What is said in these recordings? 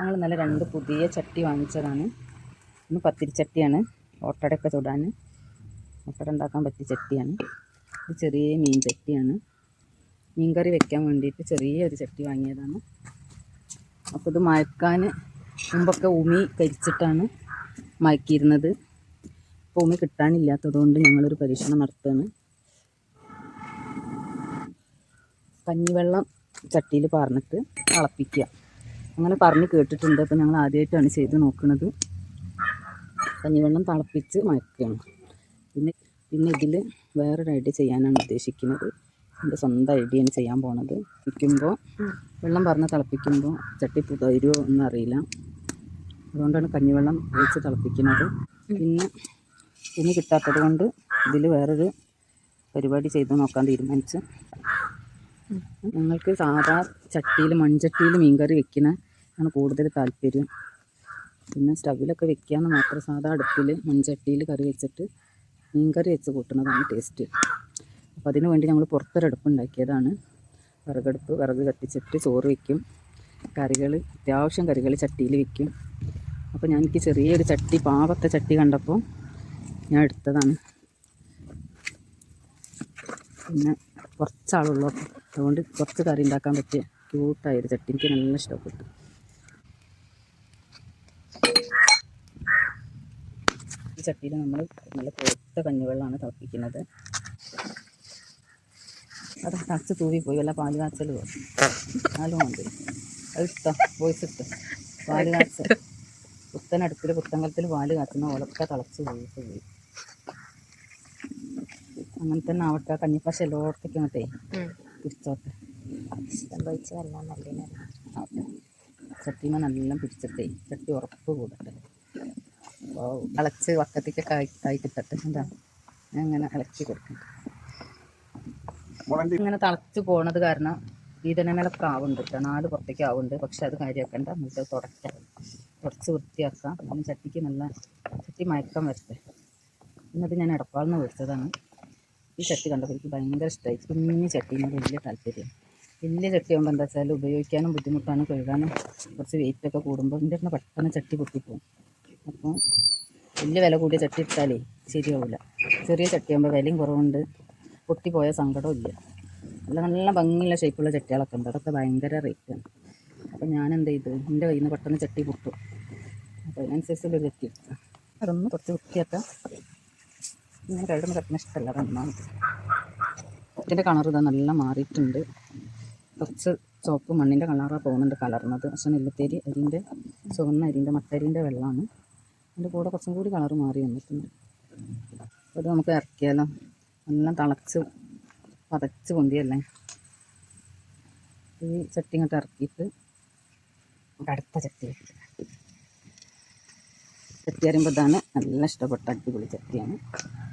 ഞങ്ങൾ നല്ല രണ്ട് പുതിയ ചട്ടി വാങ്ങിച്ചതാണ്. ഒന്ന് പത്തിരി ചട്ടിയാണ്. ഓട്ടടയൊക്കെ ചുടാൻ ഓട്ടട ഉണ്ടാക്കാൻ പറ്റിയ ചട്ടിയാണ്. ഇത് ചെറിയ മീൻ ചട്ടിയാണ്. മീൻ കറി വെക്കാൻ വേണ്ടിയിട്ട് ചെറിയൊരു ചട്ടി വാങ്ങിയതാണ്. അപ്പോൾ ഇത് മയക്കാൻ മുമ്പൊക്കെ ഉമി കരിച്ചിട്ടാണ് മയക്കിയിരുന്നത്. ഇപ്പോൾ ഉമി കിട്ടാനില്ലാത്തതുകൊണ്ട് ഞങ്ങളൊരു പരീക്ഷണം നടത്തുകയാണ്. കഞ്ഞിവെള്ളം ചട്ടിയിൽ പാർന്നിട്ട് തിളപ്പിക്കുക. അങ്ങനെ പറഞ്ഞ് കേട്ടിട്ടുണ്ട്. അപ്പോൾ ഞങ്ങൾ ആദ്യമായിട്ടാണ് ചെയ്ത് നോക്കുന്നത് കഞ്ഞിവെള്ളം തിളപ്പിച്ച് മയക്കുകയാണ്. പിന്നെ പിന്നെ ഇതിൽ വേറൊരു ഐഡിയ ചെയ്യാനാണ് ഉദ്ദേശിക്കുന്നത്. എന്റെ സ്വന്തം ഐഡിയയാണ് ചെയ്യാൻ പോണത്. വയ്ക്കുമ്പോൾ വെള്ളം പറഞ്ഞ് തിളപ്പിക്കുമ്പോൾ ചട്ടി പുതരുമോ എന്നറിയില്ല അതുകൊണ്ടാണ് കഞ്ഞിവെള്ളം ഒഴിച്ച് തിളപ്പിക്കുന്നത്. പിന്നെ ഇനി കിട്ടാത്തത് കൊണ്ട് ഇതിൽ വേറൊരു പരിപാടി ചെയ്ത് നോക്കാൻ തീരുമാനിച്ചു ഞങ്ങൾക്ക് സാധാ ചട്ടിയിൽ മൺചട്ടിയിൽ മീൻകറി വെക്കുന്ന ആണ് കൂടുതൽ താല്പര്യം. പിന്നെ സ്റ്റവിലൊക്കെ വെക്കാമെന്ന് മാത്രം സാധാ അടുപ്പിൽ മൺചട്ടിയിൽ കറി വെച്ചിട്ട് മീൻകറി വെച്ച് കൂട്ടുന്നതാണ് ടേസ്റ്റ്. അപ്പോൾ അതിന് വേണ്ടി ഞങ്ങൾ പുറത്തൊരടുപ്പ് ഉണ്ടാക്കിയതാണ്. വിറകടുപ്പ് വിറക് കത്തിച്ചിട്ട് ചോറ് വയ്ക്കും കറികൾ അത്യാവശ്യം കറികൾ ചട്ടിയിൽ വയ്ക്കും അപ്പോൾ ഞാൻ എനിക്ക് ചെറിയൊരു ചട്ടി പാവത്തെ ചട്ടി കണ്ടപ്പോൾ ഞാൻ എടുത്തതാണ്. പിന്നെ കുറച്ചാളുള്ളൂ. അതുകൊണ്ട് കുറച്ച് കറി ഉണ്ടാക്കാൻ പറ്റിയ ക്യൂട്ടായൊരു ചട്ടി. എനിക്ക് നല്ല ഇഷ്ടപ്പെട്ടു ഈ ചട്ടിയിൽ നമ്മൾ നല്ല കൊഴുത്ത കഞ്ഞിവെള്ളമാണ് തിളപ്പിക്കുന്നത്. അത് കച്ച് തൂവി പോയി വല്ല പാൽ കാച്ചൽ പോയി. നാലും ഉണ്ട് അത് ഇട്ടോ? വോയിസ് ഇട്ടോ? പാൽ കാച്ചൽ. പുത്തനടുപ്പിൽ പുത്തങ്കലത്തിൽ പാൽ കാച്ചുന്ന ഓലൊക്കെ തിളച്ച് പോയി പോയി അങ്ങനെ തന്നെ ആവട്ടെ കഞ്ഞിപ്പശ എല്ലായിടത്തേക്കും അങ്ങോട്ടേ പിടിച്ചോട്ടെ സംഭവിച്ച വെള്ളം നല്ല ആവട്ടെ ചട്ടിമ നല്ല പിടിച്ചിട്ടേ ചട്ടി ഉറപ്പ് കൂടട്ടെ. അപ്പോൾ അളച്ച് വക്കത്തേക്കൊക്കെ ആയി ആയി കിട്ടട്ടെ. എന്താ? ഞാൻ അങ്ങനെ ഇളക്കി കൊടുക്കണ്ട ഇങ്ങനെ തളച്ച് പോണത് കാരണം ഇതിനെ മേലെ പ്രാവുണ്ട് കേട്ടോ നാല് പുറത്തേക്ക് ആവുന്നുണ്ട് പക്ഷെ അത് കാര്യമാക്കണ്ട നമുക്ക് തുടക്കാം കുറച്ച് തുടച്ച് വൃത്തിയാക്കാം. പിന്നെ ചട്ടിക്ക് നല്ല ചട്ടി മയക്കം വരട്ടെ. ഇന്നത് ഞാൻ എടപ്പാളിൽ നിന്ന് മേടിച്ചതാണ് ഈ ചട്ടി കണ്ടപ്പോൾ എനിക്ക് ഭയങ്കര ഇഷ്ടമായി കുഞ്ഞു ചട്ടീനോട് വലിയ താല്പര്യം. വലിയ ചട്ടി ആകുമ്പോൾ എന്താ വെച്ചാൽ ഉപയോഗിക്കാനും ബുദ്ധിമുട്ടാണ് കഴുകാനും കുറച്ച് വെയിറ്റ് ഒക്കെ കൂടുമ്പോൾ എന്റെ അടുത്ത് പെട്ടെന്ന് ചട്ടി പൊട്ടിപ്പോവും. അപ്പം വലിയ വില കൂടിയ ചട്ടി ഇട്ടാലേ ശരിയാവില്ല ചെറിയ ചട്ടിയാകുമ്പോൾ വിലയും കുറവുണ്ട്. പൊട്ടിപ്പോയ സങ്കടവും ഇല്ല. നല്ല നല്ല ഭംഗിയുള്ള ഷേപ്പുള്ള ചട്ടികളൊക്കെ ഉണ്ട്. അതൊക്കെ ഭയങ്കര റേറ്റാണ് അപ്പം ഞാൻ എന്ത് ചെയ്തു? എന്റെ കയ്യിൽ നിന്ന് പെട്ടെന്ന് ചട്ടി പൊട്ടും. അപ്പോൾ അതിനനുസരിച്ചുള്ളൊരു ചട്ടി അതൊന്ന് കുറച്ച് വൃത്തിയാക്കാം. ഇങ്ങനെ രണ്ടും കത്തിന് ഇഷ്ടമല്ല അതൊന്നാമത് ഇതിന്റെ കളർ ഇതാ നല്ല മാറിയിട്ടുണ്ട്. കുറച്ച് ചുവപ്പ് മണ്ണിന്റെ കളറാണ് പോകുന്നുണ്ട് കലർന്നത്. പക്ഷേ നെല്ലത്തേരി അരിന്റെ ചുവന്ന അരിന്റെ മട്ടരിന്റെ വെള്ളമാണ്. അതിന്റെ കൂടെ കുറച്ചും കൂടി കളർ മാറി വന്നിട്ടുണ്ട്. അത് നമുക്ക് ഇറക്കിയാലോ? നല്ല തിളച്ച് പതച്ച് പൊന്തിയല്ലേ? ഈ ചട്ടി ഇങ്ങോട്ട് ഇറക്കിയിട്ട് അടുത്ത ചട്ടി ചട്ടി അറിയുമ്പോൾ ഇതാണ് നല്ല ഇഷ്ടപ്പെട്ട അടിപൊളി ചട്ടിയാണ്.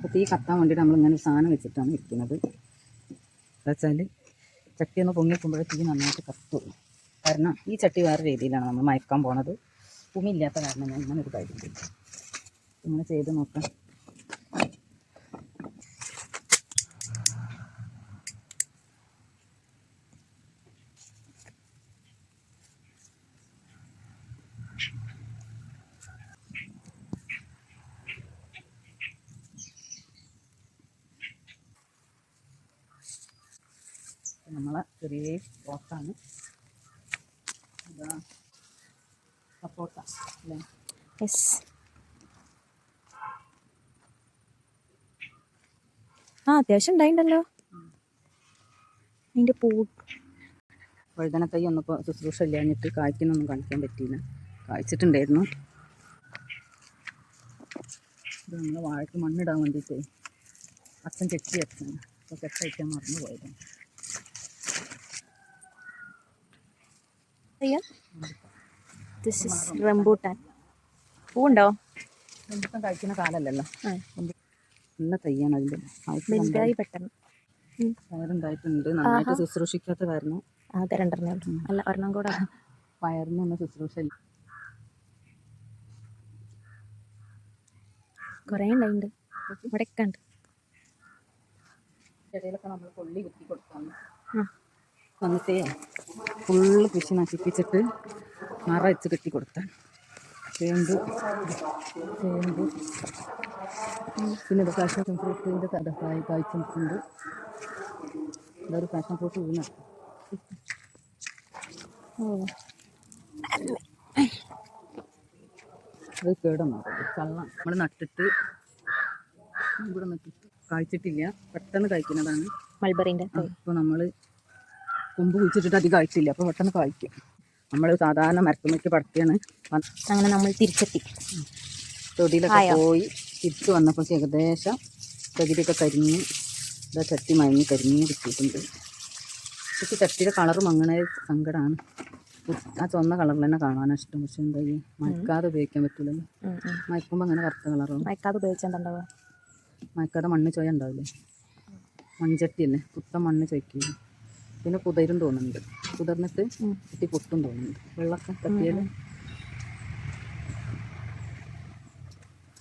അപ്പോൾ തീ കത്താൻ വേണ്ടിയിട്ട് നമ്മൾ ഇങ്ങനെ സാധനം വെച്ചിട്ടാണ് ഇരിക്കുന്നത്. എന്താ വെച്ചാൽ ചട്ടി ഒന്ന് പൊങ്ങിക്കുമ്പോഴേ തീ നന്നായിട്ട് കത്തും കാരണം ഈ ചട്ടി വേറെ രീതിയിലാണ് നമ്മൾ മയക്കാൻ പോണത്. ഉമില്ലാത്ത കാരണം ഞാൻ ഇങ്ങനെ ഒരു കാര്യം ഇങ്ങനെ ചെയ്ത് നോക്കാം. നമ്മളെ ചെറിയ പോട്ടാണ് സപ്പോട്ട അല്ലേ? യെസ് ആ അത്യാവശ്യം ഉണ്ടായിണ്ടല്ലോ. അതിന്റെ പൂ വഴുതന തൈ ഒന്നിപ്പോൾ ശുശ്രൂഷ ഇല്ലാഞ്ഞിട്ട് കായ്ക്കുന്നൊന്നും കാണിക്കാൻ പറ്റിയില്ല. കായ്ച്ചിട്ടുണ്ടായിരുന്നു. ഇത് നമ്മൾ വാഴയ്ക്ക് മണ്ണിടാൻ വേണ്ടിയിട്ട് അച്ഛൻ കെട്ടി അച്ഛൻ. അപ്പോൾ കെട്ടയക്കാൻ മറന്നു പോയതാണ് ദിസ് ഇസ് റംബൂട്ടാൻ. പൂണ്ടോ ഇപ്പം കഴിക്കുന്ന കാലല്ലല്ലോ. നല്ല തയ്യാണ് അതിന്റെ. വലുതായി പെട്ടെന്ന്. വയറുണ്ടായിട്ടുണ്ട് നന്നായിട്ട് ശുശ്രൂഷിക്കാത്ത കാരണം ആകെ രണ്ടെണ്ണേ അല്ല ഒരെണ്ണം കൂടെ. പയറിനൊന്നും ശുശ്രൂഷ കുറേ ഉണ്ടായിട്ടുണ്ട് ഇവിടെ ഒക്കെ ഉണ്ട്. ഇടയിലൊക്കെ നമ്മൾ കൊള്ളി കുത്തി കൊടുത്താണ് വന്നിട്ടേ ഫുള്ള് കൃഷി നശിപ്പിച്ചിട്ട് മറ വെച്ച് കെട്ടി കൊടുത്താൽ ചേമ്പ് ചേമ്പ് പിന്നെ ഫാഷൻ പാഷൻ ഫ്രൂട്ടിന്റെ കടക്കായി കായ്ച്ചു നിൽക്കുന്നുണ്ട് ഇതൊരു പാഷൻ ഫ്രൂട്ട് വീണ അത് കേടൊന്നും കള്ളം നമ്മൾ നട്ടിട്ട് ഇവിടെ നട്ടിട്ട് കായ്ച്ചിട്ടില്ല. പെട്ടെന്ന് കഴിക്കുന്നതാണ് മൾബറിന്റെ അപ്പോൾ നമ്മൾ കൊമ്പ് കുഴിച്ചിട്ടിട്ട് അധികം ആയിട്ടില്ല. അപ്പോൾ പെട്ടെന്ന് കായ്ക്കും. നമ്മൾ സാധാരണ മരത്തുമ്മയ്ക്ക് പടത്തിയാണ്. അങ്ങനെ നമ്മൾ തിരിച്ചെത്തി. തൊടിയിലൊക്കെ? പോയി തിരിച്ച് വന്നപ്പോൾ ഏകദേശം ചകിരിയൊക്കെ കരിഞ്ഞ് ഇതാ ചട്ടി മയങ്ങി കരിഞ്ഞ് കിട്ടിയിട്ടുണ്ട്. പക്ഷേ ചട്ടിയുടെ കളർ മങ്ങണ സങ്കടമാണ് ആ ചുവന്ന കളറിൽ തന്നെ കാണാനാണ് ഇഷ്ടം. പക്ഷെ എന്താ മയക്കാതെ ഉപയോഗിക്കാൻ പറ്റില്ലല്ലോ ഉം. മയക്കുമ്പോൾ അങ്ങനെ കറുത്ത കളറാണ് മയക്കാതെ ഉപയോഗിച്ചാൽ മയക്കാതെ മണ്ണ് ചോയ ഉണ്ടാവില്ലേ? മൺചട്ടിയല്ലേ? പുത്തൻ മണ്ണ് ചോയ്ക്കില്ല? പിന്നെ കുതിരും തോന്നുന്നുണ്ട്. കുതിർന്നിട്ട്. കുട്ടി പൊട്ടും തോന്നുന്നുണ്ട്. വെള്ളമൊക്കെ തട്ടിയാൽ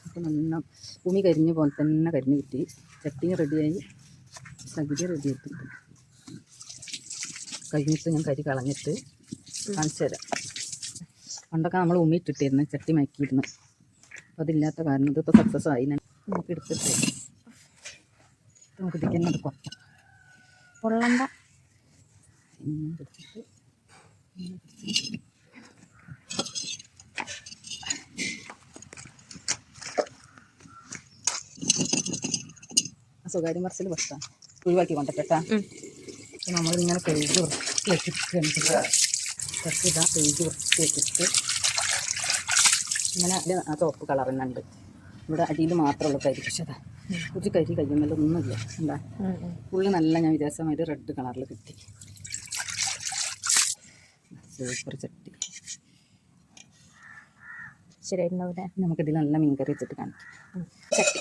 അപ്പം നല്ല ഭൂമി കരിഞ്ഞ് പോലെ തന്നെ കരിഞ്ഞ് കിട്ടി. ചട്ടിയും റെഡിയായി. റെഡി ആയിട്ട് കഴിഞ്ഞിട്ട് ഞാൻ കരി കളഞ്ഞിട്ട് കാണിച്ചു തരാം. പണ്ടൊക്കെ നമ്മൾ ഉമ്മിയിട്ടിട്ടിരുന്നു ചട്ടി മയക്കിയിരുന്നു. അപ്പോൾ അതില്ലാത്ത കാരണം ഇതിപ്പോൾ സക്സസ് ആയി. ഞാൻ നമുക്ക് എടുത്തിട്ട് നമുക്ക് ഇതിൽ തന്നെ കുറയ്ക്കാം പൊള്ളണ്ട. ഇങ്ങനെ പിടിച്ചിട്ട് സ്വകാര്യ മറച്ചിൽ ബസ്സാണ് ഒഴിവാക്കി കൊണ്ടിട്ടാ. നമ്മളിങ്ങനെ പെയ്ത് വൃത്തിയാക്കിയിട്ട് ഇതാ കഴുകി വൃത്തിയാക്കിയിട്ട് ഇങ്ങനെ അതിന്റെ ആ ചുവപ്പ് കളർ തന്നെ ഉണ്ട്. ഇവിടെ അടിയിൽ മാത്രമുള്ള കരി. പക്ഷേ അതാ ഒരു കരി കയ്യുമ്മല്ലോ ഒന്നുമില്ല എന്താ? ഉം, ഉം. ഉള്ളി നല്ല ഞാൻ വിചാരിച്ചമാതിരി റെഡ് കളറിൽ കിട്ടി. സൂപ്പർ ചട്ടി ശരിയായിട്ടുണ്ടാവില്ല നമുക്കിതിൽ നല്ല മീൻകറി വെച്ചിട്ട് കാണിക്കാം. ചട്ടി.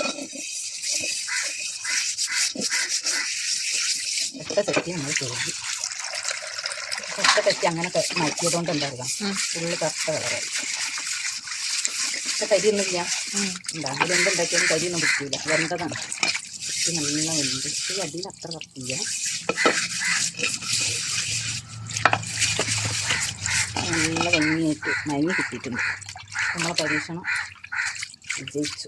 ഒറ്റ ചട്ടി നമ്മൾ കഴുകി ഒറ്റ ചട്ടി അങ്ങനെ മാറ്റിയതുകൊണ്ട് എന്താ പറയുക ഉം. ഫുള്ള് കറുത്ത കളറായി. കരിയൊന്നുമില്ല. ഉം. എന്തുണ്ടാക്കിയാലും അതിലെന്തുണ്ടാക്കിയാലും കരിയൊന്നും പിടിക്കില്ല വെന്തതാണ്. നല്ല വെന്ത്. അടിയിൽ അത്ര കറക്കില്ല നല്ല ഭംഗിയായിട്ട് മയങ്ങി കിട്ടിയിട്ടുണ്ട്. നമ്മളെ പരീക്ഷണം വിജയിച്ചു.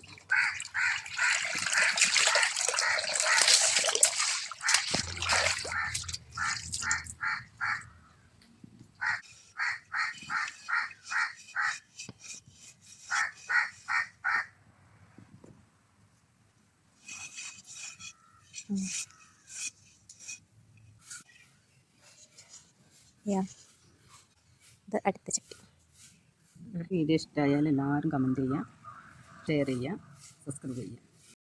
യാ ഇത് അടുത്ത ചട്ടി. വീഡിയോ ഇഷ്ടമായാൽ എല്ലാവരും കമന്റ് ചെയ്യുക ഷെയർ ചെയ്യാം സബ്സ്ക്രൈബ് ചെയ്യുക.